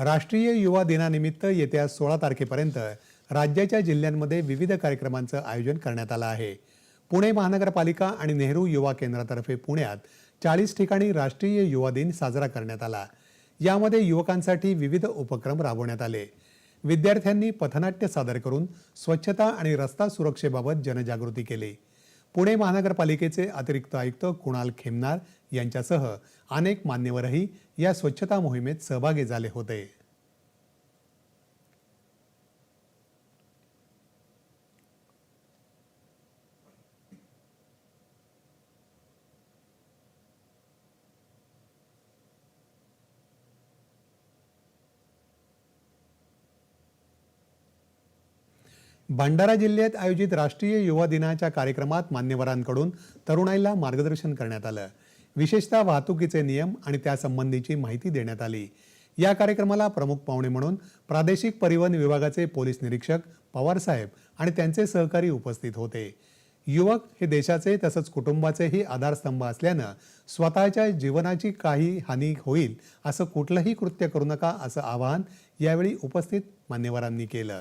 राष्ट्रीय युवा दिनानिमित्त येत्या सोळा तारखेपर्यंत राज्याच्या जिल्ह्यांमध्ये विविध कार्यक्रमांचं आयोजन करण्यात आलं आहे. पुणे महानगरपालिका आणि नेहरू युवा केंद्रातर्फे पुण्यात चाळीस ठिकाणी राष्ट्रीय युवा दिन साजरा करण्यात आला. यामध्ये युवकांसाठी विविध उपक्रम राबवण्यात आले. विद्यार्थ्यांनी पथनाट्य सादर करून स्वच्छता आणि रस्ता सुरक्षेबाबत जनजागृती केली. पुणे महानगरपालिकेचे अतिरिक्त आयुक्त कुणाल खेमनार यांच्यासह अनेक मान्यवरही या स्वच्छता मोहिमेत सहभागी झाले होते. भंडारा जिल्ह्यात आयोजित राष्ट्रीय युवा दिनाच्या कार्यक्रमात मान्यवरांकडून तरुणाईला मार्गदर्शन करण्यात आलं. विशेषतः वाहतुकीचे नियम आणि त्यासंबंधीची माहिती देण्यात आली. या कार्यक्रमाला प्रमुख पाहुणे म्हणून प्रादेशिक परिवहन विभागाचे पोलीस निरीक्षक पवारसाहेब आणि त्यांचे सहकारी उपस्थित होते. युवक हे देशाचे तसंच कुटुंबाचेही आधारस्तंभ असल्यानं स्वतःच्या जीवनाची काही हानी होईल असं कुठलंही कृत्य करू नका असं आवाहन यावेळी उपस्थित मान्यवरांनी केलं.